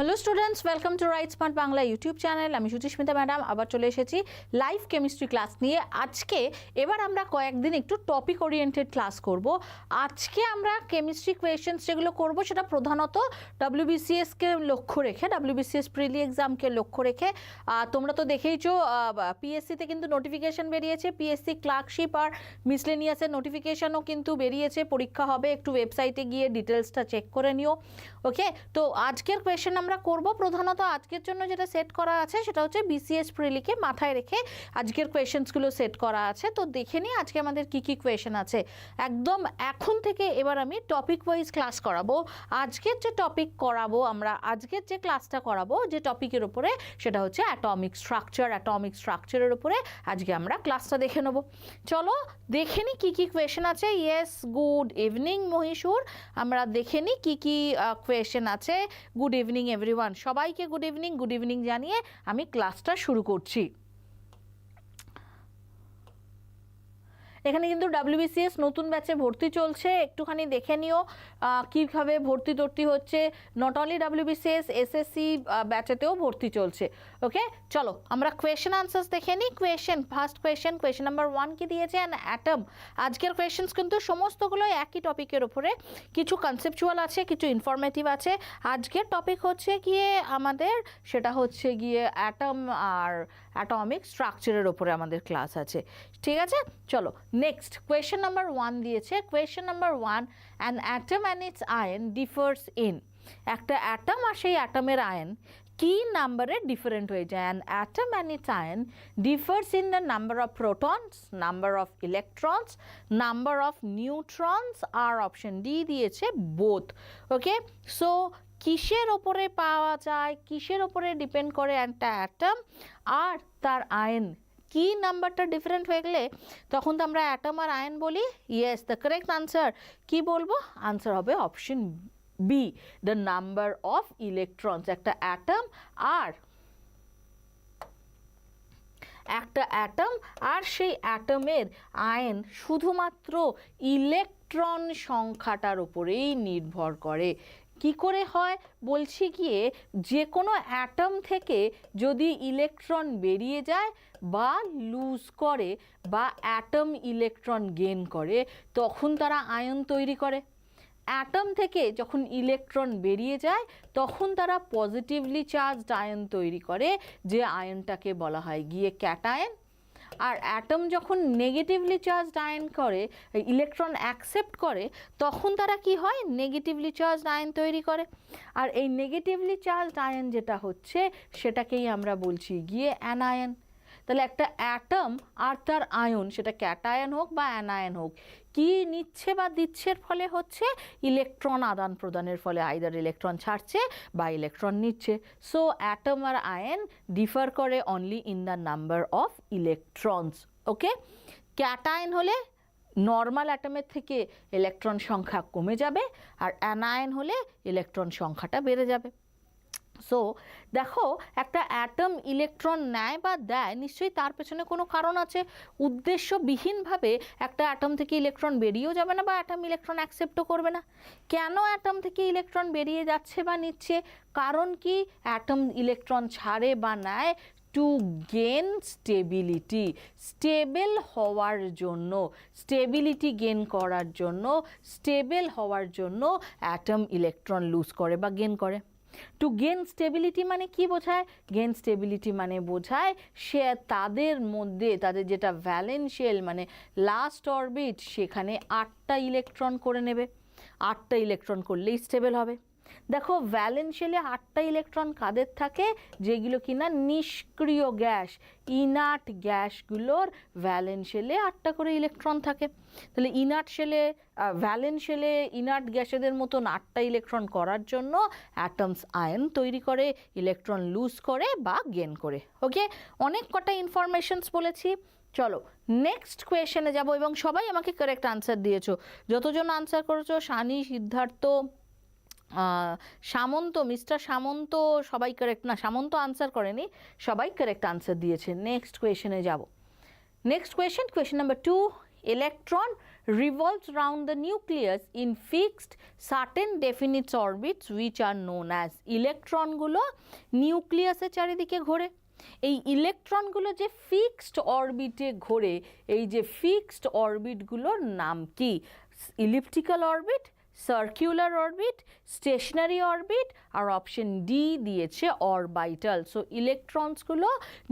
Hello students welcome to right smart Bangla YouTube channel আমি Suchismita madam. আবার চলে এসেছি লাইভ কেমিস্ট্রি ক্লাস নিয়ে। আজকে এবার আমরা কয়েকদিন একটু টপিক ওরিয়েন্টেড ক্লাস করব। আজকে আমরা কেমিস্ট্রি কোয়েশ্চেন্স যেগুলো করব সেটা প্রধানত ডাব্লিউবিসিএসকে লক্ষ্য রেখে ডাব্লিউবিসিএস প্রিলি এক্সামকে লক্ষ্য রেখে। তোমরা তো দেখেইছো পিএসসিতে কিন্তু নোটিফিকেশন বেরিয়েছে। পিএসসি ক্লার্কশিপ আর মিসলেনিয়াসের নোটিফিকেশনও কিন্তু বেরিয়েছে। পরীক্ষা হবে। একটু ওয়েবসাইটে গিয়ে ডিটেলসটা চেক করে নিও। ওকে তো আজকের কোয়েশ্চেন আমরা করব প্রধানত আজকের জন্য যেটা সেট করা আছে সেটা হচ্ছে বিসিএস প্রিলিকে মাথায় রেখে আজকের কোয়েশ্চেন্সগুলো সেট করা আছে। তো দেখে নিই আজকে আমাদের কি কি কোয়েশ্চেন আছে। একদম এখন থেকে এবার আমি টপিক ওয়াইজ ক্লাস করাবো। আজকের যে টপিক করাবো আমরা, আজকের যে ক্লাসটা করাবো, যে টপিকের উপরে সেটা হচ্ছে অ্যাটমিক স্ট্রাকচার অ্যাটমিক স্ট্রাকচারের উপরে আজকে আমরা ক্লাসটা দেখে নেব। চলো দেখে নিই কী কী কোয়েশন আছে। Yes good evening Mahishur. আমরা দেখে নিই কী কী কোয়েশন আছে। গুড ইভিনিং এভরিওয়ান সবাইকে গুড ইভিনিং গুড ইভিনিং জানিয়ে আমি ক্লাসটা শুরু করছি। এখানে কিন্তু ডাব্লিউবিসিএস নতুন ব্যাচে ভর্তি চলছে। একটুখানি দেখে নিও কীভাবে ভর্তি টর্তি হচ্ছে। নট অনলি ডাব্লিউবিসিএস এসএসসি ব্যাচেতেও ভর্তি চলছে। ওকে চলো, আমরা কোয়েশ্চেন আনসার্স দেখে নিই। Question first question question number one কি দিয়েছে? অ্যান অ্যাটম আজকের কোয়েশ্চেন্স কিন্তু সমস্তগুলো একই টপিকের ওপরে কিছু কনসেপচুয়াল আছে, কিছু ইনফরমেটিভ আছে। আজকের টপিক হচ্ছে গিয়ে আমাদের, সেটা হচ্ছে গিয়ে অ্যাটম আর অ্যাটমিক স্ট্রাকচারের ওপরে আমাদের ক্লাস আছে। ঠিক আছে? চলো নেক্সট কোয়েশ্চেন নাম্বার ওয়ান দিয়েছে। Question number one an atom and its ion differs in একটা অ্যাটম আর সেই অ্যাটমের আয়ন কি নাম্বারে ডিফারেন্ট হয়ে যায়? An atom and its ion differs in the number of protons number of electrons number of neutrons R option D দিয়েছে both okay so কিসের ওপরে পাওয়া যায়, কিসের ওপরে ডিপেন্ড করে একটা অ্যাটম আর তার আয়ন। কি নাম্বারটা ডিফারেন্ট হয়ে গেলে তখন তো আমরা অ্যাটম আর আয়ন বলি? ইয়েস দ্য কারেক্ট আনসার কি বলব? আনসার হবে option B the number of electrons একটা অ্যাটম আর একটা অ্যাটম আর সেই অ্যাটমের আয়ন শুধুমাত্র ইলেকট্রন সংখ্যাটার উপরেই নির্ভর করে। কি করে হয়? বলছি গিয়ে যে কোনো অ্যাটম থেকে যদি ইলেকট্রন বেরিয়ে যায় বা লুজ করে বা অ্যাটম ইলেকট্রন গেন করে, তখন তারা আয়ন তৈরি করে। অ্যাটম থেকে যখন ইলেকট্রন বেরিয়ে যায়, তখন তারা পজিটিভলি চার্জড আয়ন তৈরি করে, যে আয়নটাকে বলা হয় গিয়ে ক্যাটায়ন আর অ্যাটম যখন নেগেটিভলি চার্জ আয়ন করে ইলেকট্রন অ্যাকসেপ্ট করে, তখন তারা কি হয়? নেগেটিভলি চার্জ আয়ন তৈরি করে। আর এই নেগেটিভলি চার্জ আয়ন যেটা হচ্ছে, সেটাকেই আমরা বলছি গিয়ে অ্যানায়ন তাহলে একটা অ্যাটম আর তার আয়ন সেটা ক্যাটায়ন হোক বা অ্যানায়ন হোক কি নিচ্ছে বা দিচ্ছের ফলে হচ্ছে? ইলেকট্রন আদান প্রদানের ফলে আইদার ইলেকট্রন ছাড়ছে বা ইলেকট্রন নিচ্ছে। সো অ্যাটম আর আয়ন ডিফার করে only in the number of electrons okay cation হলে নর্মাল অ্যাটমের থেকে ইলেকট্রন সংখ্যা কমে যাবে আর অ্যানায়ন হলে ইলেকট্রন সংখ্যাটা বেড়ে যাবে। সো দেখো, একটা অ্যাটম ইলেকট্রন নেয় বা দেয়, নিশ্চয়ই তার পেছনে কোনো কারণ আছে। উদ্দেশ্যবিহীনভাবে একটা অ্যাটম থেকে ইলেকট্রন বেরিয়েও যাবে না বা অ্যাটম ইলেকট্রন অ্যাকসেপ্টও করবে না। কেন অ্যাটম থেকে ইলেকট্রন বেরিয়ে যাচ্ছে বা নিচ্ছে? কারণ কি? অ্যাটম ইলেকট্রন ছাড়ে বা নেয় টু গেন স্টেবিলিটি স্টেবল হওয়ার জন্য স্টেবিলিটি গেন করার জন্য স্টেবল হওয়ার জন্য অ্যাটম ইলেকট্রন লুজ করে বা গেন করে। টু গেন স্টেবিলিটি মানে কি বোঝায়? গেন স্টেবিলিটি মানে বোঝায় সে তাদের মধ্যে, তাদের যেটা ভ্যালেন্সিয়াল মানে লাস্ট অরবিট সেখানে আটটা ইলেকট্রন করে নেবে। আটটা ইলেকট্রন করলেই স্টেবল হবে। দেখো, ভ্যালেন্সিয়ালে আটটা ইলেকট্রন কাদের থাকে? যেগুলো কিনা নিষ্ক্রিয় গ্যাস ইনার্ট গ্যাসগুলোর ভ্যালেন্সিয়ালে আটটা করে ইলেকট্রন থাকে। তাহলে ইনার্ট শেলে ভ্যালেন্সিয়ালে ইনার্ট গ্যাসেদের মতন আটটা ইলেকট্রন করার জন্য অ্যাটমস আয়ন তৈরি করে, ইলেকট্রন লুজ করে বা গেন করে। ওকে? অনেক কটা ইনফরমেশনস বলেছি। চলো, নেক্সট কোয়েশনে যাব এবং সবাই আমাকে কারেক্ট আনসার দিয়েছ। যতজন আনসার করেছ, সানি, সিদ্ধার্থ সামন্ত, মিস্টার সামন্ত সবাই কারেক্ট না, সামন্ত আনসার করেনি, সবাই কারেক্ট আনসার দিয়েছে। নেক্সট কোয়েশনে যাব। Next question question number two electron revolves round the nucleus in fixed certain definite orbits which are known as ইলেকট্রনগুলো নিউক্লিয়াসের চারিদিকে ঘোরে। এই ইলেকট্রনগুলো যে ফিক্সড অরবিটে ঘোরে, এই যে ফিক্সড অরবিটগুলোর নাম কি? Elliptical orbit circular orbit stationary orbit আর অপশন ডি দিয়েছে অরবাইটাল সো ইলেকট্রনসগুলো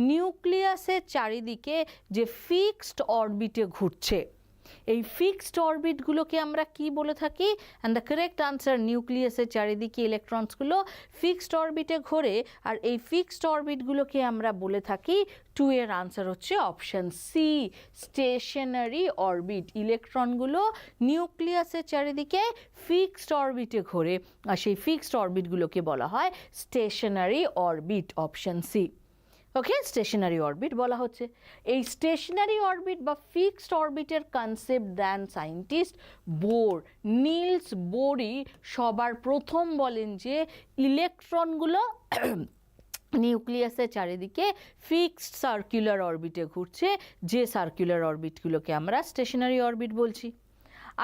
নিউক্লিয়াসের চারিদিকে যে ফিক্সড অরবিটে ঘুরছে। এই ফিক্সড অরবিটগুলোকে আমরা কি বলে থাকি? অ্যান্ড দ্য কারেক্ট আনসার নিউক্লিয়াসের চারিদিকে ইলেকট্রনসগুলো ফিক্সড অরবিটে ঘোরে। আর এই ফিক্সড অরবিটগুলোকে আমরা বলে থাকি টু এর আনসার হচ্ছে অপশন সি স্টেশনারি অরবিট ইলেকট্রনগুলো নিউক্লিয়াসের চারিদিকে ফিক্সড অরবিটে ঘোরে। আর সেই ফিক্সড অরবিটগুলোকে বলা হয় stationary orbit option C okay stationary orbit বলা হচ্ছে। এই স্টেশনারি অরবিট বা ফিক্সড অরবিটের কনসেপ্ট দেন সায়েন্টিস্ট বোর নিলস বোরই সবার প্রথম বলেন যে ইলেকট্রনগুলো নিউক্লিয়াসের চারিদিকে ফিক্সড সার্কুলার অরবিটে ঘুরছে, যে সার্কুলার অরবিটগুলোকে আমরা স্টেশনারি অরবিট বলছি।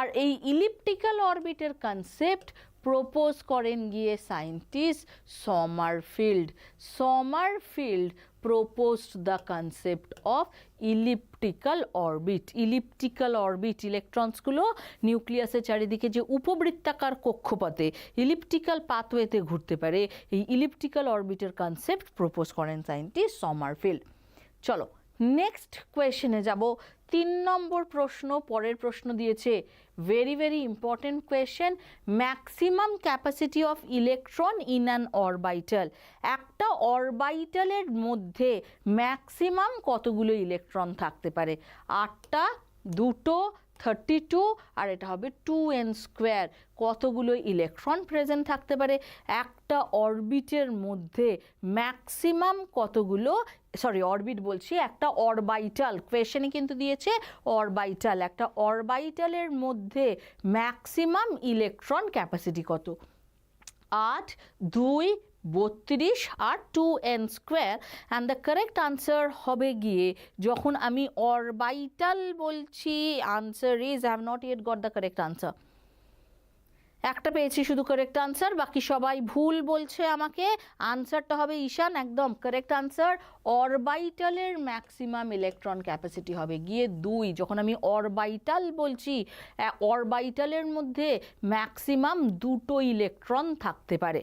আর এই ইলিপ্টিক্যাল অরবিটের কনসেপ্ট প্রপোজ করেন গিয়ে scientist Sommerfeld Sommerfeld proposed the concept of elliptical orbit. elliptical orbit, ইলেকট্রনসগুলো নিউক্লিয়াসের চারিদিকে যে উপবৃত্তাকার কক্ষপথে ইলিপ্টিক্যাল পাথওয়েতে ঘুরতে পারে, এই ইলিপ্টিক্যাল অরবিটের কনসেপ্ট প্রপোজ করেন সায়েন্টিস্ট সমারফিল্ড। চলো নেক্সট কোয়েশনে যাব। তিন নম্বর প্রশ্ন, পরের প্রশ্ন দিয়েছে। Very very important question maximum capacity of electron in an orbital একটা অরবাইটালের মধ্যে ম্যাক্সিমাম কতগুলো ইলেকট্রন থাকতে পারে? আটটা, দুটো থার্টি টু আর এটা হবে টু এন স্কোয়ার কতগুলো ইলেকট্রন প্রেজেন্ট থাকতে পারে? একটা অরবিটের মধ্যে ম্যাক্সিমাম কতগুলো সরি অরবিট বলছি, একটা অরবাইটাল কোয়েশনে কিন্তু দিয়েছে অরবাইটাল একটা অরবাইটালের মধ্যে ম্যাক্সিমাম ইলেকট্রন ক্যাপাসিটি কত? আট, দুই, বত্রিশ আর two n square and the correct answer হবে গিয়ে, যখন আমি অরবাইটাল বলছি answer is I have not yet got the correct answer একটা পেয়েছি শুধু কারেক্ট আনসার বাকি সবাই ভুল বলছে আমাকে। আনসারটা হবে ঈশান, একদম কারেক্ট আনসার অরবাইটালের ম্যাক্সিমাম ইলেকট্রন ক্যাপাসিটি হবে। গিয়ে দুই, যখন আমি অরবাইটাল বলছি অরবাইটালের মধ্যে ম্যাক্সিমাম দুটো ইলেকট্রন থাকতে পারে।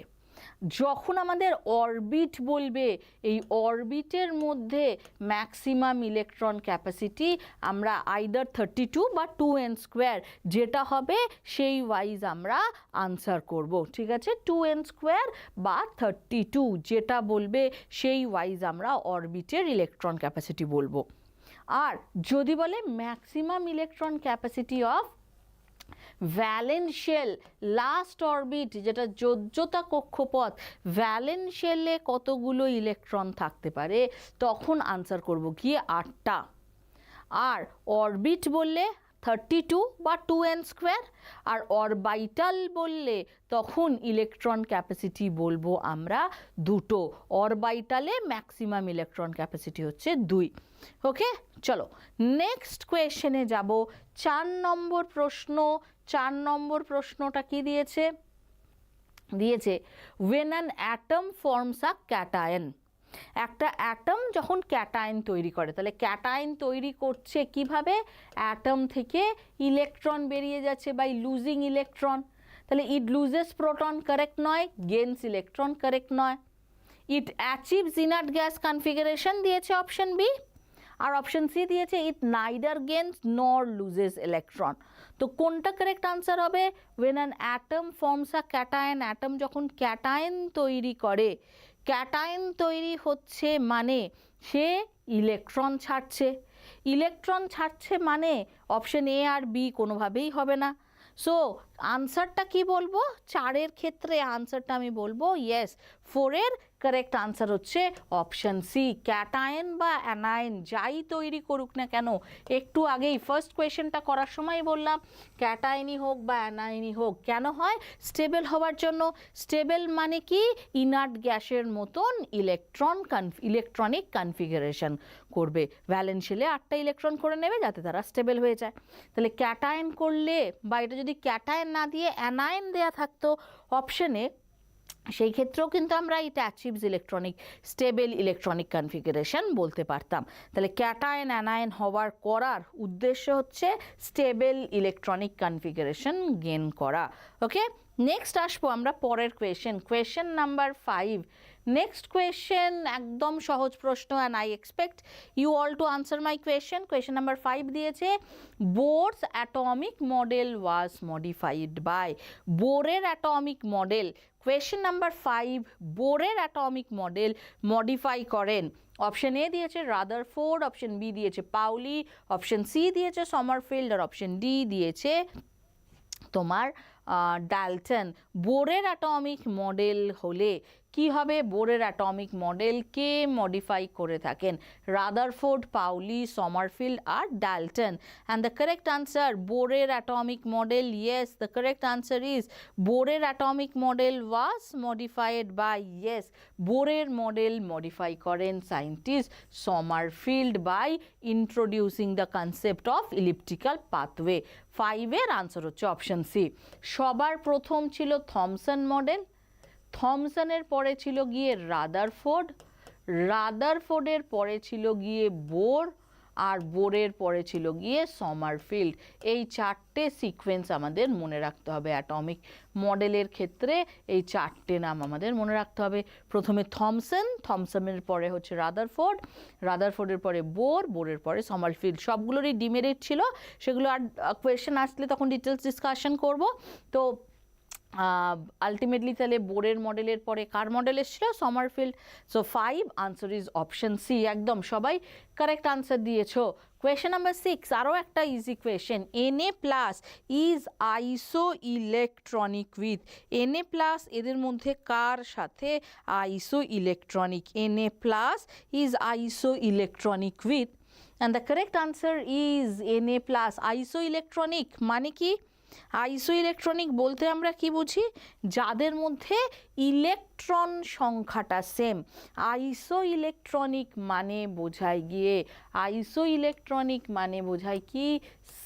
যখন আমাদের অরবিট বলবে, এই অরবিটের মধ্যে ম্যাক্সিমাম ইলেকট্রন ক্যাপাসিটি আমরা আইদার থার্টি টু বা টু এন স্কোয়ার যেটা হবে সেই ওয়াইজ আমরা আনসার করব। ঠিক আছে? টু এন স্কোয়ার বা থার্টি টু যেটা বলবে সেই ওয়াইজ আমরা অরবিটের ইলেকট্রন ক্যাপাসিটি বলব। আর যদি বলে maximum electron capacity of valential last orbit যেটা যোজ্যতা কক্ষপথ ভ্যালেন্সিয়ালে কতগুলো ইলেকট্রন থাকতে পারে? তখন আনসার করব গিয়ে আটটা। আর অরবিট বললে থার্টি টু বা টু এন স্কোয়ার আর অরবাইটাল বললে তখন ইলেকট্রন ক্যাপাসিটি বলব আমরা দুটো। অরবাইটালে ম্যাক্সিমাম ইলেকট্রন ক্যাপাসিটি হচ্ছে দুই। ওকে চলো নেক্সট কোয়েশনে যাব। চার নম্বর প্রশ্ন চার নম্বর প্রশ্নটা কি দিয়েছে? দিয়েছে when an atom forms a cation একটা অ্যাটম যখন ক্যাটায়ন তৈরি করে, তাহলে ক্যাটায়ন তৈরি করছে কীভাবে? অ্যাটম থেকে ইলেকট্রন বেরিয়ে যাচ্ছে বাই লুজিং ইলেকট্রন তাহলে ইট লুজেস প্রোটন কারেক্ট নয় গেন্স ইলেকট্রন কারেক্ট নয়। It achieves inert gas configuration দিয়েছে অপশন বি আর অপশন সি দিয়েছে it neither gains nor loses electron তো কোনটা কারেক্ট আনসার হবে? When an atom forms a cation atom যখন cation তৈরি করে ক্যাটায়ন তৈরি হচ্ছে মানে সে ইলেকট্রন ছাড়ছে। ইলেকট্রন ছাড়ছে মানে অপশন এ আর বি কোনোভাবেই হবে না। সো আনসারটা কি বলব? চারের ক্ষেত্রে আনসারটা আমি বলব ইয়েস ফোরের কারেক্ট আনসার হচ্ছে অপশন সি ক্যাটায়ন বা অ্যানায়ন যাই তৈরি করুক না কেন। একটু আগেই ফার্স্ট কোয়েশ্চেনটা করার সময় বললাম ক্যাটায়নই হোক বা অ্যানায়নই হোক, কেন হয়? স্টেবল হওয়ার জন্য। স্টেবল মানে কি? ইনার্ট গ্যাসের মতন ইলেকট্রন ইলেকট্রনিক কনফিগারেশন করবে। ভ্যালেন্সিলে আটটা ইলেকট্রন করে নেবে যাতে তারা স্টেবল হয়ে যায়। তাহলে ক্যাটায়ন করলে বা এটা যদি ক্যাটায়ন না দিয়ে অ্যানায়ন দেয়া থাকতো অপশনে সেই ক্ষেত্রেও কিন্তু আমরা এটা achieves electronic stable electronic configuration বলতে পারতাম। তাহলে ক্যাটায়ন অ্যানায়ন হওয়ার করার উদ্দেশ্য হচ্ছে স্টেবল ইলেকট্রনিক কনফিগারেশন গেন করা। ওকে নেক্সট আসব আমরা পরের question question number five next question একদম সহজ প্রশ্ন and I expect you all to answer my question question number five দিয়েছে Bohr's atomic model was modified by বোরের atomic model question number five বোরের atomic model modify করেন। Option A দিয়েছে Rutherford option B দিয়েছে Pauli option C দিয়েছে Sommerfeld আর option D দিয়েছে তোমার Dalton বোরের atomic model হলে কি হবে? বোরের অ্যাটমিক মডেল কে মডিফাই করে থাকেন? Rutherford Pauli Sommerfeld R Dalton. And the correct answer বোরের atomic model yes the correct answer is বোরের atomic model was modified by yes বোরের model modify করেন scientist Sommerfeld by introducing the concept of elliptical pathway ফাইভের answer হচ্ছে option C সবার প্রথম ছিল Thomson model থমসনের পরে ছিল গিয়ে Rutherford, রাদারফোর্ডের পরে ছিল গিয়ে বোর আর বোরের পরে ছিল গিয়ে সমারফিল্ড। এই চারটে সিকোয়েন্স আমাদের মনে রাখতে হবে, অ্যাটমিক মডেলের ক্ষেত্রে এই চারটে নাম আমাদের মনে রাখতে হবে। প্রথমে থমসন, থমসনের পরে হচ্ছে রাদারফোর্ড, রাদারফোর্ডের পরে বোর, বোরের পরে সমারফিল্ড। সবগুলোরই ডিমেরিট ছিল, সেগুলো আর কোয়েশ্চেন আসলে তখন ডিটেলস ডিসকাশন করব। তো আলটিমেটলি তাহলে বোরের মডেলের পরে কার মডেল এসেছিল? Sommerfeld so five answer is option C একদম, সবাই কারেক্ট আনসার দিয়েছ। কোয়েশ্চেন নাম্বার সিক্স আরও একটা easy question N A plus is isoelectronic with N A plus এদের মধ্যে কার সাথে isoelectronic N A plus is isoelectronic with and the correct answer is N A plus isoelectronic মানে কি? আইসো ইলেকট্রনিক বলতে আমরা কি বুঝি? যাদের মধ্যে ইলেকট্রন সংখ্যাটা সেম আইসো ইলেকট্রনিক মানে বোঝায় গিয়ে। আইসো ইলেকট্রনিক মানে বোঝায় কি?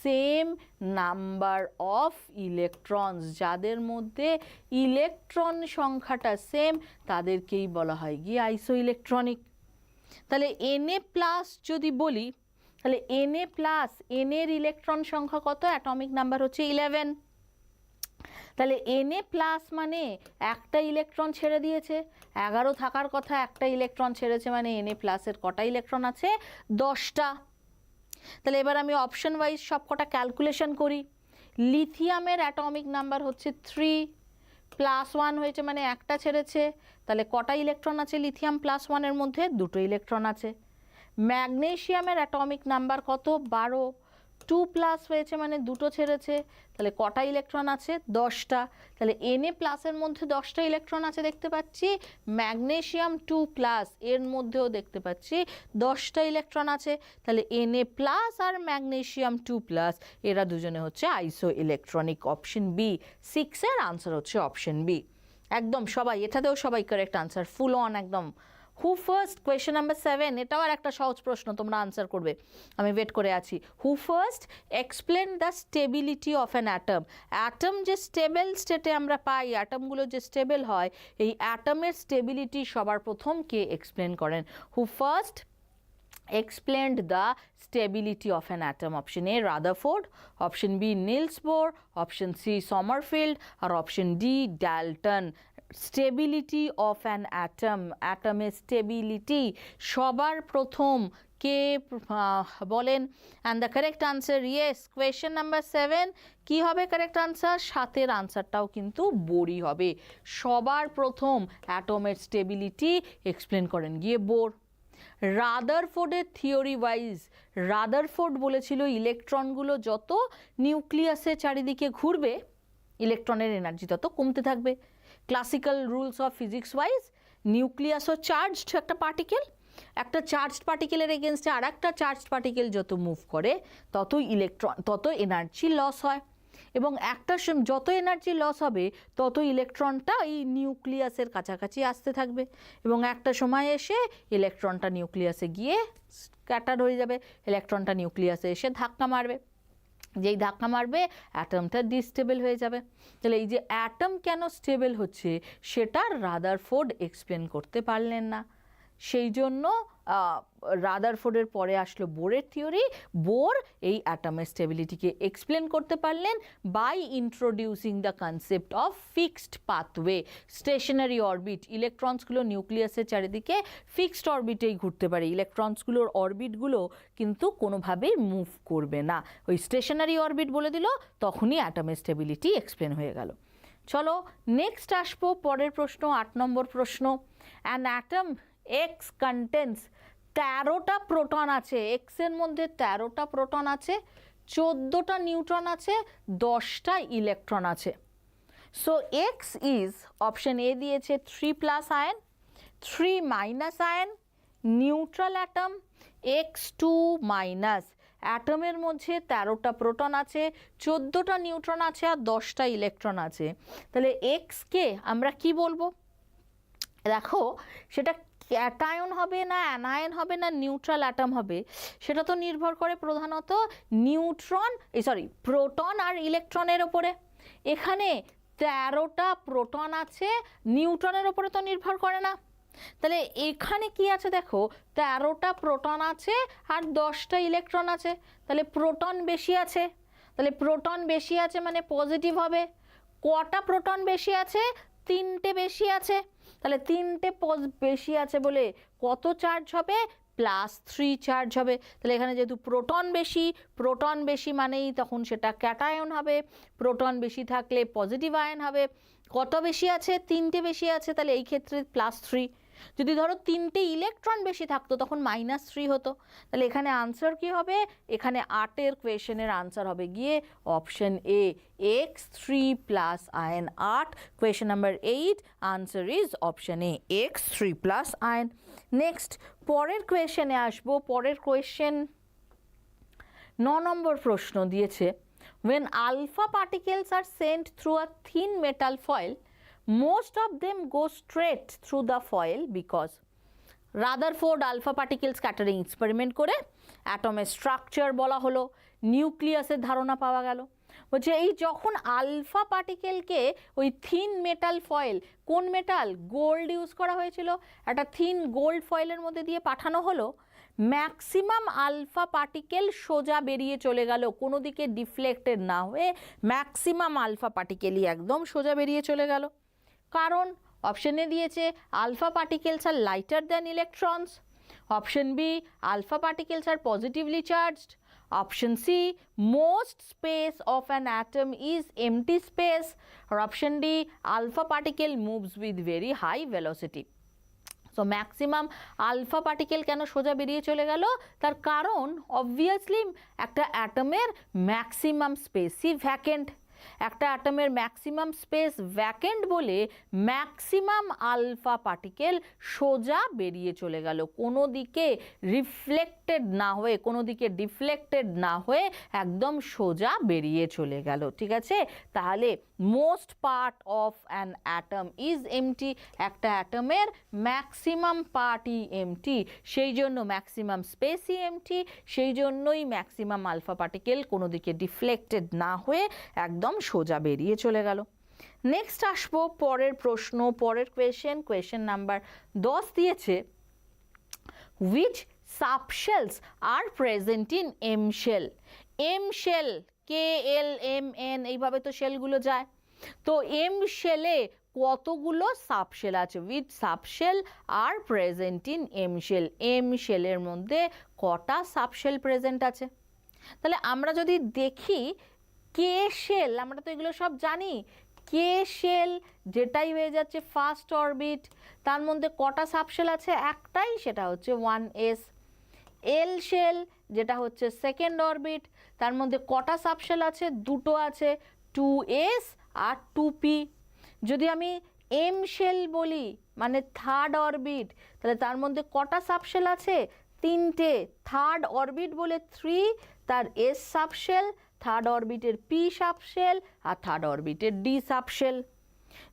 সেম নাম্বার অফ ইলেকট্রনস যাদের মধ্যে ইলেকট্রন সংখ্যাটা সেম তাদেরকেই বলা হয় গিয়ে আইসো ইলেকট্রনিক। তাহলে এনএ প্লাস যদি বলি তাহলে এন এ প্লাস এনের ইলেকট্রন সংখ্যা কত? অ্যাটমিক নাম্বার হচ্ছে ইলেভেন তাহলে এনএ প্লাস মানে একটা ইলেকট্রন ছেড়ে দিয়েছে। এগারো থাকার কথা একটা ইলেকট্রন ছেড়েছে মানে এন এ প্লাসের কটা ইলেকট্রন আছে? দশটা। তাহলে এবার আমি অপশন ওয়াইজ সব কটা ক্যালকুলেশন করি লিথিয়ামের অ্যাটমিক নাম্বার হচ্ছে থ্রি প্লাস ওয়ান হয়েছে মানে একটা ছেড়েছে। তাহলে কটা ইলেকট্রন আছে? লিথিয়াম প্লাস ওয়ানের মধ্যে দুটো ইলেকট্রন আছে। ম্যাগনেশিয়ামের অ্যাটমিক নাম্বার কত? বারো। টু প্লাস হয়েছে মানে দুটো ছেড়েছে। তাহলে কটা ইলেকট্রন আছে? দশটা। তাহলে এনএ প্লাসের মধ্যে দশটা ইলেকট্রন আছে দেখতে পাচ্ছি। ম্যাগনেশিয়াম টু প্লাস এর মধ্যেও দেখতে পাচ্ছি। দশটা ইলেকট্রন আছে। তাহলে এনএ প্লাস আর ম্যাগনেশিয়াম টু প্লাস, এরা দুজনে হচ্ছে আইসো ইলেকট্রনিক অপশন বি সিক্সের আনসার হচ্ছে অপশন বি একদম সবাই, এটাতেও সবাই কারেক্ট আনসার ফুল অন একদম। Who first question number seven এটাও আর একটা সহজ প্রশ্ন, তোমরা আনসার করবে। আমি ওয়েট করে আছি। Who first explain the stability of an atom atom যে স্টেবল স্টেটে আমরা পাই অ্যাটমগুলো যে স্টেবল হয়, এই অ্যাটমের স্টেবিলিটি সবার প্রথম কে এক্সপ্লেন করেন? Who first explained the stability of an atom. Option a, rutherford. Option b, niels bohr. Option c, sommerfeld. or option d, dalton. Stability of an atom অ্যাটমের stability সবার প্রথম কে বলেন? And the correct answer yes question number seven কী হবে correct answer সাতের আনসারটাও কিন্তু বোরই হবে। সবার প্রথম অ্যাটমের স্টেবিলিটি এক্সপ্লেন করেন গিয়ে বোর। রাদারফোর্ডের থিওরি ওয়াইজ রাদারফোর্ড বলেছিল ইলেকট্রনগুলো যত নিউক্লিয়াসের চারিদিকে ঘুরবে, ইলেকট্রনের এনার্জি তত কমতে থাকবে। Classical rules of physics wise নিউক্লিয়াসও charged একটা পার্টিকেল একটা চার্জড পার্টিকেলের এগেনস্টে আর একটা চার্জড পার্টিকেল যত মুভ করে, ততই ইলেকট্রন তত এনার্জি লস হয়। এবং একটা যত এনার্জি লস হবে, তত ইলেকট্রনটা এই নিউক্লিয়াসের কাছাকাছি আসতে থাকবে। এবং একটা সময় এসে ইলেকট্রনটা নিউক্লিয়াসে গিয়ে স্ক্যাটার হয়ে যাবে ইলেকট্রনটা নিউক্লিয়াসে এসে ধাক্কা মারবে। যেই ধাক্কা মারবে অ্যাটমটা ডিস্টেবল হয়ে যাবে। তাহলে এই যে অ্যাটম কেন স্টেবল হচ্ছে, সেটা রাদারফোর্ড এক্সপ্লেন করতে পারলেন না। সেই জন্য রাদারফোর্ডের পরে আসলো বোরের থিওরি বোর এই অ্যাটমের স্টেবিলিটিকে এক্সপ্লেন করতে পারলেন by introducing the concept of fixed pathway stationary orbit ইলেকট্রনসগুলো নিউক্লিয়াসের চারিদিকে ফিক্সড অরবিটেই ঘুরতে পারে। ইলেকট্রনসগুলোর অরবিটগুলো কিন্তু কোনোভাবেই মুভ করবে না। ওই স্টেশনারি অরবিট বলে দিল, তখনই অ্যাটমের স্টেবিলিটি এক্সপ্লেন হয়ে গেল। চলো নেক্সট আসব পরের প্রশ্ন, আট নম্বর প্রশ্ন। অ্যান অ্যাটম এক্স কন্টেন্স তেরোটা প্রোটন আছে। এক্সের মধ্যে তেরোটা প্রোটন আছে, চোদ্দোটা নিউট্রন আছে, দশটা ইলেকট্রন আছে। So X is option A দিয়েছে three plus ion three minus ion neutral atom X two minus অ্যাটমের মধ্যে তেরোটা প্রোটন আছে, চোদ্দোটা নিউট্রন আছে আর দশটা ইলেকট্রন আছে। তাহলে এক্সকে আমরা কি বলব? দেখো, সেটা ক্যাটায়ন হবে না অ্যানায়ন হবে না নিউট্রাল অ্যাটম হবে? সেটা তো নির্ভর করে প্রধানত নিউট্রন, এই সরি প্রোটন আর ইলেকট্রনের ওপরে। এখানে তেরোটা প্রোটন আছে, নিউট্রনের ওপরে তো নির্ভর করে না। তাহলে এখানে কি আছে দেখো? তেরোটা প্রোটন আছে আর দশটা ইলেকট্রন আছে। তাহলে প্রোটন বেশি আছে। তাহলে প্রোটন বেশি আছে মানে পজিটিভ হবে। কটা প্রোটন বেশি আছে? তিনটে বেশি আছে। তাহলে তিনটে পজ- বেশি আছে বলে কত চার্জ হবে? প্লাস থ্রি চার্জ হবে। তাহলে এখানে যেহেতু প্রোটন বেশি প্রোটন বেশি মানেই তখন সেটা ক্যাটায়ন হবে। প্রোটন বেশি থাকলে পজিটিভ আয়ন হবে। কত বেশি আছে? তিনটে বেশি আছে, তাহলে এই ক্ষেত্রে প্লাস থ্রি যদি ধরো তিনটে ইলেকট্রন বেশি থাকতো, তখন মাইনাস থ্রি হতো। তাহলে এখানে আনসার কি হবে? এখানে আটের কোয়েশনের আনসার হবে। গিয়ে option A X three plus ion আট question number eight answer is option A X three plus ion next পরের কোয়েশনে আসব। পরের কোয়েশ্চেন ন নম্বর প্রশ্ন দিয়েছে, when alpha particles are sent through a thin metal foil most of them go straight through the foil because Rutherford alpha particle scattering experiment করে অ্যাটমের স্ট্রাকচার বলা হলো নিউক্লিয়াসের ধারণা পাওয়া গেল। বলছে এই যখন আলফা পার্টিকেলকে ওই থিন মেটাল ফয়েল কোন মেটাল গোল্ড ইউজ করা হয়েছিল। একটা থিন গোল্ড ফয়েলের মধ্যে দিয়ে পাঠানো হলো। ম্যাক্সিমাম আলফা পার্টিকেল সোজা বেরিয়ে চলে গেল, কোনো দিকে ডিফ্লেক্টেড না হয়ে ম্যাক্সিমাম আলফা পার্টিকেলই একদম সোজা বেরিয়ে চলে গেল। কারণ অপশানে দিয়েছে alpha particles are lighter than electrons. Option B, alpha particles are positively charged. Option C, most space of an atom is empty space. R option D, alpha particle moves with very high velocity. So maximum alpha particle কেন সোজা বেরিয়ে চলে গেল? তার কারণ, obviously, একটা অ্যাটমের maximum স্পেসই ভ্যাকেন্ট। একটা অ্যাটমের ম্যাক্সিমাম স্পেস ভ্যাকেন্ট বলে ম্যাক্সিমাম আলফা পার্টিকেল সোজা বেরিয়ে চলে গেল। কোনো দিকে রিফ্লেক্টেড না হয়ে, কোনো দিকে ডিফ্লেক্টেড না হয়ে একদম সোজা বেরিয়ে চলে গেল, ঠিক আছে? তাহলে most part of an atom is empty একটা অ্যাটমের ম্যাক্সিমাম পার্টই এমটি সেই জন্য ম্যাক্সিমাম স্পেসই এমটি সেই জন্যই ম্যাক্সিমাম আলফা পার্টিকেল কোনো দিকে ডিফ্লেক্টেড না হয়ে একদম সোজা বেরিয়ে চলে গেল। নেক্সট আসব পরের প্রশ্ন, পরের কোয়েশ্চেন কোয়েশ্চেন নাম্বার দশ দিয়েছে। Which subshells are present in M shell? M shell K L M N এইভাবে তো শেলগুলো যায়। তো এম শেলে কতগুলো সাবশেল আছে? With subshell are present in M shell M শেলের মধ্যে কটা সাবশেল প্রেজেন্ট আছে? তাহলে আমরা যদি দেখি কে শেল? আমরা তো এগুলো সব জানি। K shell? যেটাই হয়ে যাচ্ছে ফার্স্ট অরবিট তার মধ্যে কটা সাবশেল আছে? একটাই সেটা হচ্ছে ওয়ান এস এল শেল যেটা হচ্ছে সেকেন্ড অরবিট তার মধ্যে কটা সাবশেল আছে? দুটো আছে টু এস আর টু পি যদি আমি এম শেল বলি মানে থার্ড অরবিট তাহলে তার মধ্যে কটা সাবশেল আছে? তিনটে। থার্ড অরবিট বলে থ্রি তার এস সাবশেল থার্ড অরবিটের পি সাবশেল আর থার্ড অরবিটের ডি সাবশেল।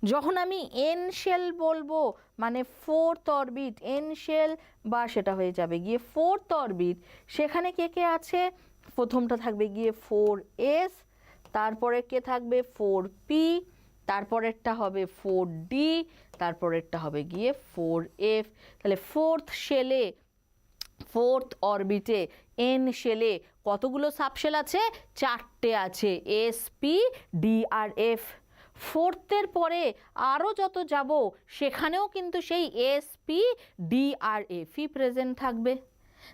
যখন আমি এন শেল বলব মানে ফোর্থ অরবিট, এন শেল বা সেটা হয়ে যাবে গিয়ে ফোর্থ অরবিট, সেখানে কে কে আছে? প্রথমটা থাকবে গিয়ে ফোর এস, তারপরে কে থাকবে? ফোর পি, তারপরেরটা হবে ফোর ডি, তারপরেরটা হবে গিয়ে ফোর এফ। তাহলে ফোর্থ শেলে, ফোর্থ অরবিটে এন শেলে কতগুলো সাবশেল আছে? চারটে আছে এস পি ডি আর এফ ফোর্থের পরে আরও যত যাব, সেখানেও কিন্তু সেই এস পি ডি প্রেজেন্ট থাকবে।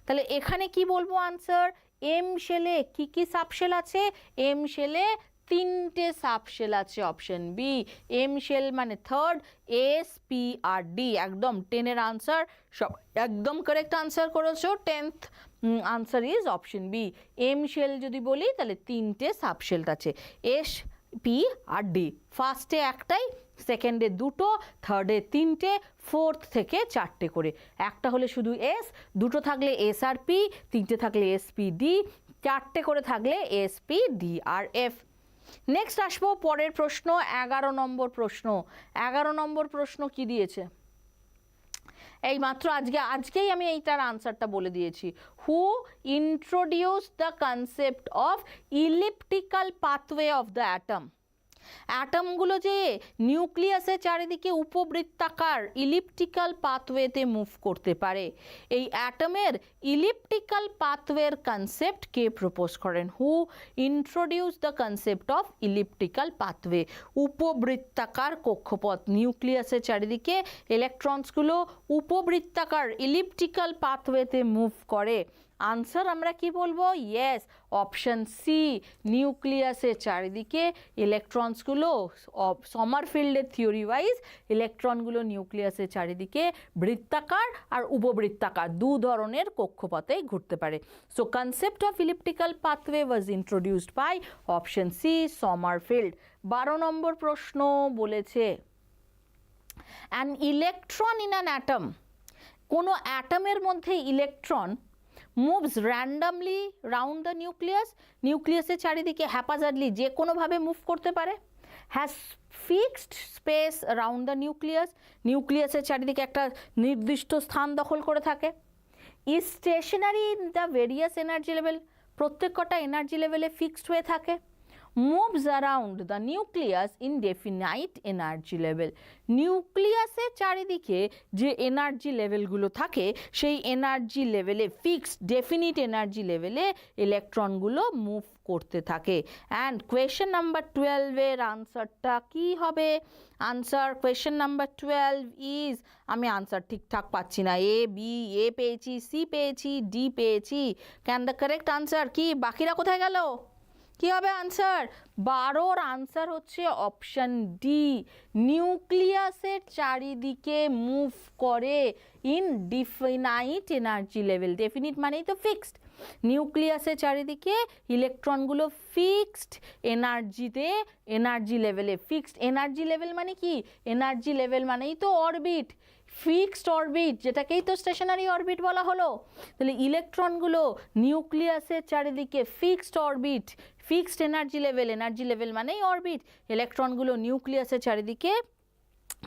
তাহলে এখানে কি বলব আনসার এম শেলে কি কি সাবশেল আছে? এম শেলে তিনটে সাবশেল আছে অপশন বি এম শেল মানে থার্ড এস পি আর ডি একদম টেনের আনসার সব একদম কারেক্ট আনসার করেছ tenth answer is option B M shell যদি বলি, তাহলে তিনটে সাবশেল আছে এস পি আর ডি ফার্স্টে একটাই সেকেন্ডে দুটো থার্ডে তিনটে ফোর্থ থেকে চারটে করে। একটা হলে শুধু এস দুটো থাকলে এস আর পি তিনটে থাকলে এস পি ডি চারটে করে থাকলে এস পি ডি আর এফ নেক্সট আসব পরের প্রশ্ন, এগারো নম্বর প্রশ্ন। এগারো নম্বর প্রশ্ন কি দিয়েছে? এই মাত্র আজকে, আজকেই আমি এইটার আনসারটা বলে দিয়েছি। Who introduce the concept of elliptical pathway of the atom অ্যাটমগুলো যে নিউক্লিয়াসের চারিদিকে উপবৃত্তাকার ইলিপটিক্যাল পাথওয়েতে মুভ করতে পারে। এই অ্যাটমের ইলিপ্টিক্যাল পাথওয়ের কনসেপ্ট কে প্রপোজ করেন। Who introduce the concept of elliptical pathway. উপবৃত্তাকার কক্ষপথ নিউক্লিয়াসের চারিদিকে ইলেকট্রনসগুলো উপবৃত্তাকার ইলিপ্টিক্যাল পাথওয়েতে মুভ করে। আনসার আমরা কি বলব? ইয়েস অপশন সি নিউক্লিয়াসের চারিদিকে ইলেকট্রনসগুলো সমারফিল্ডের থিওরি ওয়াইজ ইলেকট্রনগুলো নিউক্লিয়াসের চারিদিকে বৃত্তাকার আর উপবৃত্তাকার, দু ধরনের কক্ষপথে ঘুরতে পারে। So concept of elliptical pathway was introduced by option C Sommerfeld বারো নম্বর প্রশ্ন বলেছে an electron in an atom কোনো অ্যাটমের মধ্যে electron moves randomly round the nucleus নিউক্লিয়াসের চারিদিকে হ্যাপাজার্ডলি যে কোনোভাবে মুভ করতে পারে has fixed space round the nucleus নিউক্লিয়াসের চারিদিকে একটা নির্দিষ্ট স্থান দখল করে থাকে। Is stationary in the various energy level প্রত্যেক কটা এনার্জি লেভেলে ফিক্সড হয়ে থাকে। Moves around the nucleus in definite energy level নিউক্লিয়াসের চারিদিকে যে এনার্জি লেভেলগুলো থাকে, সেই এনার্জি লেভেলে ফিক্সড ডেফিনিট এনার্জি লেভেলে ইলেকট্রনগুলো মুভ করতে থাকে। অ্যান্ড কোয়েশ্চেন নাম্বার টুয়েলভের আনসারটা কি হবে? Answer question number twelve is আমি আনসার ঠিকঠাক পাচ্ছি না। এ বি এ পেয়েছি সি পেয়েছি ডি পেয়েছি। ক্যান দ্য কারেক্ট আনসার কি? বাকিরা কোথায় গেল? কি হবে আনসার বারোর আনসার হচ্ছে অপশান ডি নিউক্লিয়াসের চারিদিকে মুভ করে in definite energy level definite মানেই তো ফিক্সড নিউক্লিয়াসের চারিদিকে ইলেকট্রনগুলো ফিক্সড এনার্জিতে এনার্জি লেভেলে ফিক্সড এনার্জি লেভেল মানে কি? এনার্জি লেভেল মানেই তো অরবিট ফিক্সড অরবিট, যেটাকেই তো স্টেশনারি অরবিট বলা হলো। তাহলে ইলেকট্রনগুলো নিউক্লিয়াসের চারিদিকে fixed orbit, fixed energy level energy level মানেই অরবিট। ইলেকট্রনগুলো নিউক্লিয়াসের চারিদিকে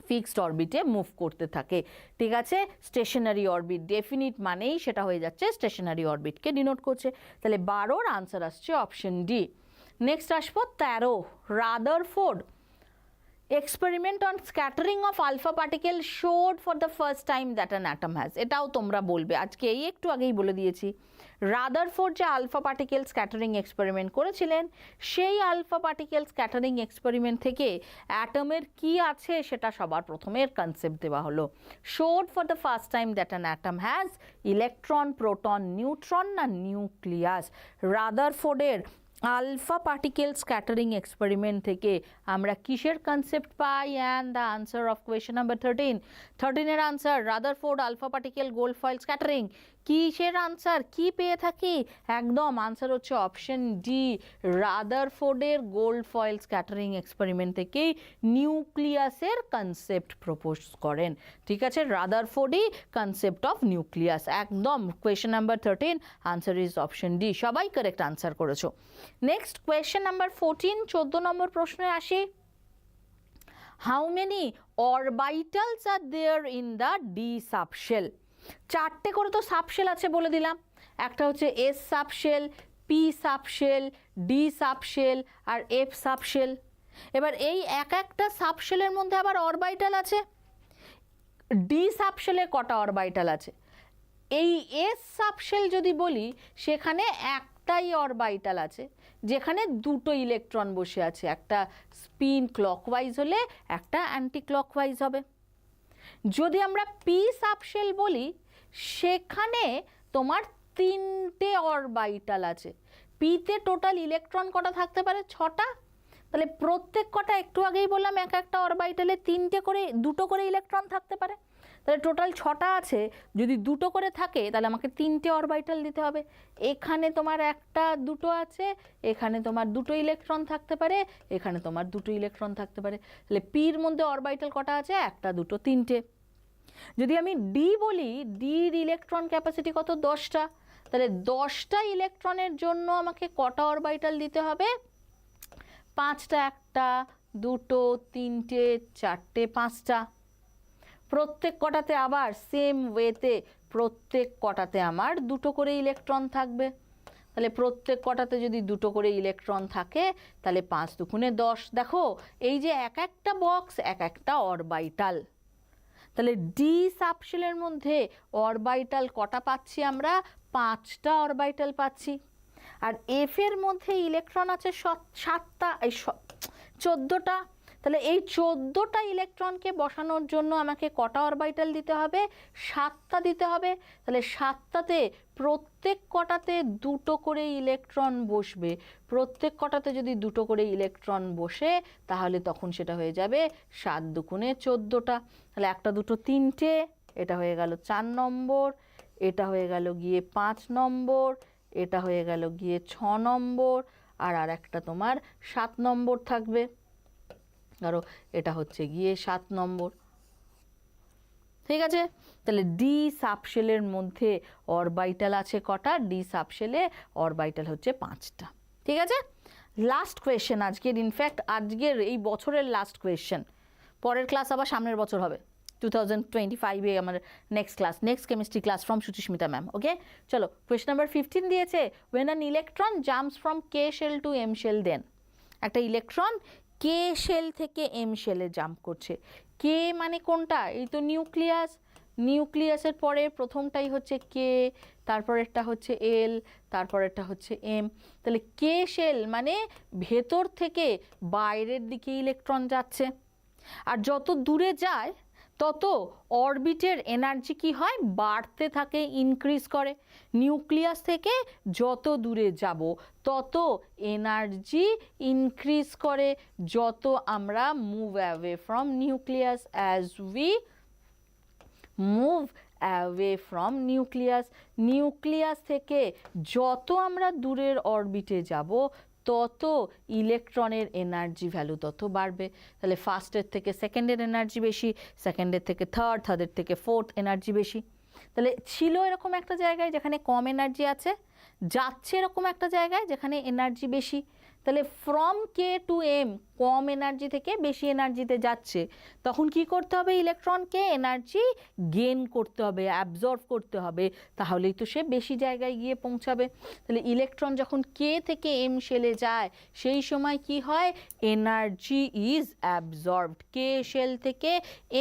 ফিক্সড অরবিটে মুভ করতে থাকে। ঠিক আছে? স্টেশনারি অরবিট, ডেফিনিট মানেই সেটা হয়ে যাচ্ছে স্টেশনারি অরবিটকে ডিনোট করছে। তাহলে বারোর আনসার আসছে অপশন ডি। নেক্সট আসব তেরো Rutherford experiment on scattering of alpha particle showed for the first time that an atom has. এটাও তোমরা বলবে। আজকে এই একটু আগেই বলে দিয়েছি। রাদারফোর্ড যে আলফা পার্টিকেল স্ক্যাটারিং এক্সপেরিমেন্ট করেছিলেন, সেই আলফা পার্টিকেল স্ক্যাটারিং এক্সপেরিমেন্ট থেকে অ্যাটমের কি আছে সেটা সবার প্রথমের কনসেপ্ট দেওয়া হলো। Showed for the first time that an atom has electron proton neutron না nucleus রাদারফোর্ডের alpha particle scattering experiment থেকে আমরা কিসের কনসেপ্ট পাই? And the answer of question number thirteen থার্টিনের answer Rutherford alpha particle gold foil scattering কিসের answer কি পেয়ে থাকি? একদম আনসার হচ্ছে option D রাদারফোর্ডের gold foil scattering experiment থেকেই নিউক্লিয়াসের কনসেপ্ট প্রপোজ করেন। ঠিক আছে রাদার রাদারফোর্ডই কনসেপ্ট অফ নিউক্লিয়াস একদম question number thirteen answer is option D সবাই কারেক্ট আনসার করেছ। নেক্সট কোয়েশ্চেন নাম্বার ফোরটিন চোদ্দ নম্বর প্রশ্নে আসি। How many orbitals are there in the D subshell চারটে করে তো সাবশেল আছে বলে দিলাম। একটা হচ্ছে S subshell P subshell D subshell আর এফ সাবশেল এবার এই এক একটা সাবশেলের মধ্যে আবার অরবাইটাল আছে। ডি সাবশেলে কটা অরবাইটাল আছে? এই এস সাবশেল যদি বলি, সেখানে একটাই অরবাইটাল আছে, যেখানে দুটো ইলেকট্রন বসে আছে। একটা স্পিন ক্লকওয়াইজ হলে একটা অ্যান্টি ক্লকওয়াইজ হবে। যদি আমরা পি সাবশেল বলি, সেখানে তোমার তিনটে অরবাইটাল আছে। পিতে টোটাল ইলেকট্রন কটা থাকতে পারে? ছটা। তাহলে প্রত্যেক কটা একটু আগেই বললাম, এক একটা অরবাইটালে তিনটে করে, দুটো করে ইলেকট্রন থাকতে পারে। তাহলে টোটাল ছটা আছে, যদি দুটো করে থাকে, তাহলে আমাকে তিনটে অরবাইটাল দিতে হবে। এখানে তোমার একটা দুটো আছে, এখানে তোমার দুটো ইলেকট্রন থাকতে পারে, এখানে তোমার দুটো ইলেকট্রন থাকতে পারে। তাহলে পির মধ্যে অরবাইটাল কটা আছে? একটা, দুটো, তিনটে। যদি আমি ডি বলি ডির ইলেকট্রন ক্যাপাসিটি কত? দশটা। তাহলে দশটা ইলেকট্রনের জন্য আমাকে কটা অরবাইটাল দিতে হবে? পাঁচটা, একটা, দুটো, তিনটে, চারটে, পাঁচটা। প্রত্যেক কটাতে আবার সেম ওয়েতে প্রত্যেক কটাতে আমার দুটো করে ইলেকট্রন থাকবে। তাহলে প্রত্যেক কটাতে যদি দুটো করে ইলেকট্রন থাকে, তাহলে পাঁচ দুগুণে দশ। দেখো, এই যে এক একটা বক্স এক একটা অরবাইটাল তাহলে ডি সাবশেলের মধ্যে অরবাইটাল কটা পাচ্ছি আমরা? পাঁচটা অরবাইটাল পাচ্ছি। আর এফ এর মধ্যে ইলেকট্রন আছে সত- সাতটা, এই চোদ্দোটা। তাহলে এই চোদ্দোটা ইলেকট্রনকে বসানোর জন্য আমাকে কটা অরবাইটাল দিতে হবে? সাতটা দিতে হবে। তাহলে সাতটাতে প্রত্যেক কটাতে দুটো করে ইলেকট্রন বসবে। প্রত্যেক কটাতে যদি দুটো করে ইলেকট্রন বসে, তাহলে তখন সেটা হয়ে যাবে সাত দুগুণে চোদ্দোটা। তাহলে একটা, দুটো, তিনটে, এটা হয়ে গেল চার নম্বর, এটা হয়ে গেল গিয়ে পাঁচ নম্বর, এটা হয়ে গেল গিয়ে ছ নম্বর, আর আর একটা তোমার সাত নম্বর থাকবে। ধরো এটা হচ্ছে গিয়ে সাত নম্বর। ঠিক আছে? তাহলে ডি সাবশেলের মধ্যে অরবাইটাল আছে কটা? ডি সাবশেলে অরবাইটাল হচ্ছে পাঁচটা। ঠিক আছে? লাস্ট কোয়েশ্চেন আজকের ইনফ্যাক্ট আজকের এই বছরের লাস্ট কোয়েশ্চেন পরের ক্লাস আবার সামনের বছর হবে। টু থাউজেন্ড টোয়েন্টি ফাইভে আমার next class next chemistry class from Suchismita ma'am okay চলো কোয়েশ্চেন নাম্বার ফিফটিন দিয়েছে। When an electron jumps from K shell to M shell then একটা ইলেকট্রন কে শেল থেকে এম শেলে জাম্প করছে? K মানে কোনটা? এই তো নিউক্লিয়াস। নিউক্লিয়াসের পরে প্রথমটাই হচ্ছে কে, তারপরেরটা হচ্ছে এল, তারপরেরটা হচ্ছে এম। তাহলে কে শেল মানে ভেতর থেকে বাইরের দিকে ইলেকট্রন যাচ্ছে। আর যত দূরে যায় তত অরবিটের এনার্জি কি হয়? বাড়তে থাকে ইনক্রিজ করে। নিউক্লিয়াস থেকে যত দূরে যাব, তত এনার্জি ইনক্রিজ করে, যত আমরা move away from nucleus as we move away from nucleus nucleus থেকে যত আমরা দূরের অরবিটে যাব তত ইলেকট্রনের এনার্জি ভ্যালু তত বাড়বে। তাহলে ফার্স্টের থেকে সেকেন্ডের এনার্জি বেশি, সেকেন্ডের থেকে থার্ড, থার্ডের থেকে ফোর্থ এনার্জি বেশি। তাহলে ছিল এরকম একটা জায়গায় যেখানে কম এনার্জি আছে, যাচ্ছে এরকম একটা জায়গায় যেখানে এনার্জি বেশি। তাহলে ফ্রম কে টু এম কম এনার্জি থেকে বেশি এনার্জিতে যাচ্ছে, তখন কি করতে হবে? ইলেকট্রনকে এনার্জি গেন করতে হবে অ্যাবজর্ভ করতে হবে, তাহলেই তো সে বেশি জায়গায় গিয়ে পৌঁছাবে। তাহলে ইলেকট্রন যখন কে থেকে এম শেলে যায়, সেই সময় কি হয়? Energy is absorbed K shell থেকে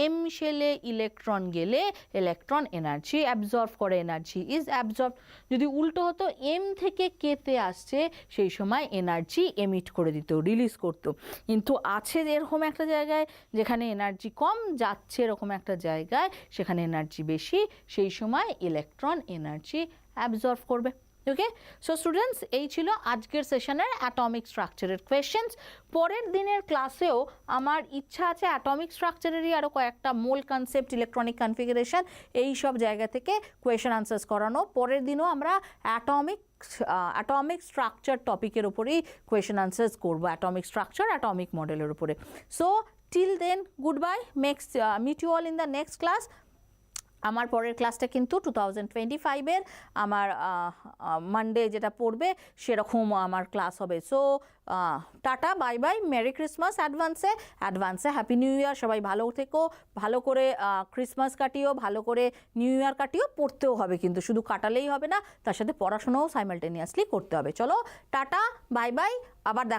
এম শেলে ইলেকট্রন গেলে ইলেকট্রন এনার্জি অ্যাবজর্ভ করে, এনার্জি ইজ অ্যাবজর্ব যদি উল্টো হতো এম থেকে কেতে আসছে, সেই সময় এনার্জি এমিট করে দিত, রিলিজ করতো। কিন্তু আছে এরকম একটা জায়গায়, যেখানে এনার্জি কম, যাচ্ছে এরকম একটা জায়গায়, সেখানে এনার্জি বেশি, সেই সময় ইলেকট্রন এনার্জি অ্যাবজর্ভ করবে। ওকে সো স্টুডেন্টস এই ছিল আজকের সেশনের অ্যাটমিক স্ট্রাকচারের কোয়েশ্চেন্স পরের দিনের ক্লাসেও আমার ইচ্ছা আছে অ্যাটমিক স্ট্রাকচারেরই আরও কয়েকটা মূল কনসেপ্ট ইলেকট্রনিক কনফিগারেশন এই সব জায়গা থেকে কোয়েশ্চেন আনসার্স করানো। পরের দিনও আমরা অ্যাটমিক অ্যাটমিক স্ট্রাকচার টপিকের উপরেই কোয়েশন আনসার্স করব অ্যাটমিক স্ট্রাকচার অ্যাটমিক মডেলের উপরে। So till then good bye next meet you all in the next class আমার পরের ক্লাসটা কিন্তু টু থাউজেন্ড টোয়েন্টি ফাইভের আমার মানডে যেটা পড়বে সেরকম আমার ক্লাস হবে। So tata bye bye merry Christmas অ্যাডভান্সে অ্যাডভান্সে হ্যাপি নিউ ইয়ার সবাই ভালো থেকো, ভালো করে ক্রিসমাস কাটিও, ভালো করে নিউ ইয়ার কাটিও, পড়তেও হবে কিন্তু, শুধু কাটালেই হবে না, তার সাথে পড়াশোনাও সাইমালটেনিয়াসলি করতে হবে। চলো, টাটা বাই বাই আবার দেখা